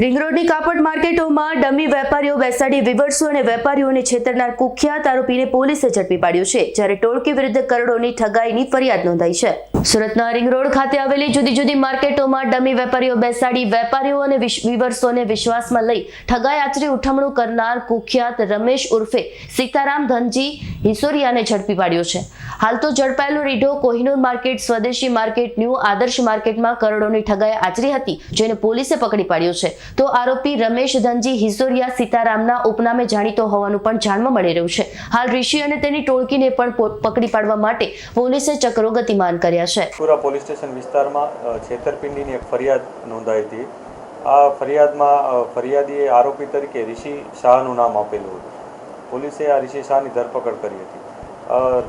Ring રોડની કાપડ માર્કેટોમાં dummy વેપારીઓ બેસાડી વિવર્સો અને વેપારીઓને છેતરનાર કુખ્યાત આરોપીને પોલીસે ઝડપી પાડ્યો છે, જ્યારે ટોળકી વિરુદ્ધ કરોડોની ઠગાઈની ફરિયાદ નોંધાઈ છે. સુરતના રિંગ રોડ ખાતે આવેલી જુદી જુદી માર્કેટોમાં ડમી વેપારીઓ બેસાડી વેપારીઓ અને વિવર્સોને વિશ્વાસમાં લઈ ઠગાઈ આચરી ઉઠમણું કરનાર કુખ્યાત રમેશ ઉર્ફે સીતારામ ધનજી હિસોરિયાને ઝડપી પાડ્યો છે. હાલ તો ઝડપાયેલો રીઢો Kohinoor market, Swadeshi market, new Adarsh માર્કેટમાં કરોડોની ઠગાઈ આચરી હતી, જેને પોલીસે પકડી પાડ્યો છે. તો આરોપી રમેશ ધનજી હિસોરિયા સીતારામના ઉપનામે જાણીતો હોવાનું પણ જાણવા મળી રહ્યું છે. હાલ ઋષિ અને તેની ટોળકીને પણ પકડી પાડવા માટે પોલીસે ચક્રો ગતિમાન કર્યા છે. પુરા પોલીસ સ્ટેશન વિસ્તારમાં છેતરપિંડીની એક ફરિયાદ નોંધાઈ હતી. આ ફરિયાદમાં ફરિયાદીએ આરોપી તરીકે ઋષિ શાહનું નામ આપેલું હતું. પોલીસે આ ઋષિ શાહની ધરપકડ કરી હતી.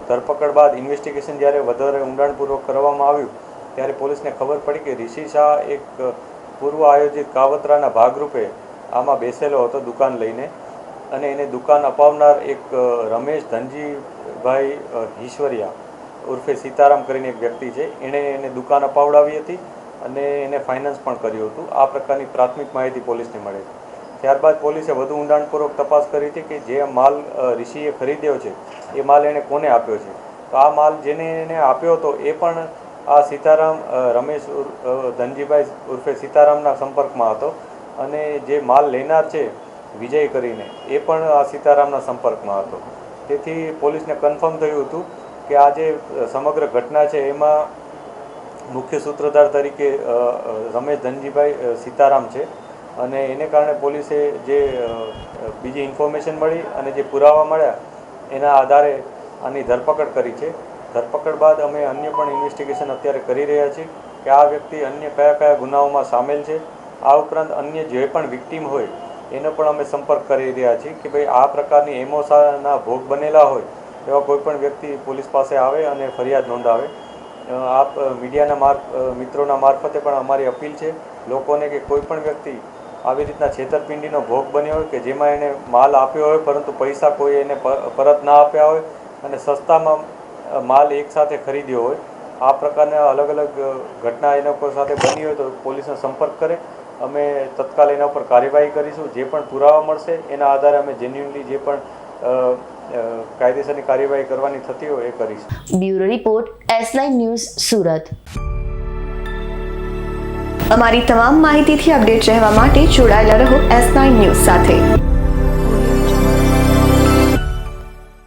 ધરપકડ બાદ ઇન્વેસ્ટિગેશન જ્યારે વધારે ઊંડાણપૂર્વક કરવામાં આવ્યું, ત્યારે પોલીસને ખબર પડી કે ઋષિ શાહ એક પૂર્વ આયોજિત કાવતરાના ભાગરૂપે આમાં બેસેલો હતો દુકાન લઈને. અને એને દુકાન અપાવનાર એક રમેશ ધનજીભાઈ ઈશ્વરિયા ઉર્ફે સીતારામ કરીને એક વ્યક્તિ છે, એણે એને દુકાન અપાવડાવી હતી અને એને ફાઇનાન્સ પણ કર્યું હતું. આ પ્રકારની પ્રાથમિક માહિતી પોલીસને મળી હતી. ત્યારબાદ પોલીસે વધુ ઊંડાણપૂર્વક તપાસ કરી હતી કે જે માલ ઋષિએ ખરીદ્યો છે, એ માલ એણે કોને આપ્યો છે? તો આ માલ જેને એને આપ્યો હતો, એ પણ આ સીતારામ રમેશ ધનજીભાઈ ઉર્ફે સીતારામના સંપર્કમાં હતો અને જે માલ લેનાર છે, વિજય કરીને, એ પણ આ સીતારામના સંપર્કમાં હતો. તેથી પોલીસને કન્ફર્મ થયું હતું કે આ જે સમગ્ર ઘટના છે, એમાં મુખ્ય સૂત્રધાર તરીકે રમેશ ધનજીભાઈ સીતારામ છે. અને એને કારણે પોલીસે જે બીજી ઇન્ફોર્મેશન મળી અને જે પુરાવા મળ્યા, એના આધારે આની ધરપકડ કરી છે. ધરપકડ બાદ અમે અન્ય પણ ઇન્વેસ્ટિગેશન અત્યારે કરી રહ્યા છીએ કે આ વ્યક્તિ અન્ય કયા કયા ગુનાઓમાં સામેલ છે. આ ઉપરાંત અન્ય જે પણ વિક્ટીમ હોય, એનો પણ અમે સંપર્ક કરી રહ્યા છીએ કે ભાઈ આ પ્રકારની એમોસાના ભોગ બનેલા હોય એવા કોઈ પણ વ્યક્તિ પોલીસ પાસે આવે અને ફરિયાદ નોંધાવે. આપ મીડિયાના માર્ફ મિત્રોના મારફતે પણ અમારી અપીલ છે, લોકોને કે કોઈ પણ વ્યક્તિ આવી રીતના છેતરપિંડીનો ભોગ બન્યો હોય કે જેમાં એને માલ આપ્યો હોય, પરંતુ પૈસા કોઈ એને પરત ના આપ્યા હોય અને સસ્તામાં માલ એકસાથે ખરીદ્યો હોય, આ પ્રકારના અલગ અલગ ઘટના એના ઉપર સાથે બની હોય તો પોલીસનો સંપર્ક કરે. અમે તત્કાલ એના ઉપર કાર્યવાહી કરીશું. જે પણ પુરાવા મળશે, એના આધારે અમે જેન્યુનલી જે પણ કાયદેસરની કાર્યવાહી કરવાની થતી હોય એ કરીશ. Bureau report S nine news Surat. અમારી તમામ માહિતીથી અપડેટ રહેવા માટે જોડાયેલા રહો એસ નાઇન ન્યૂઝ સાથે.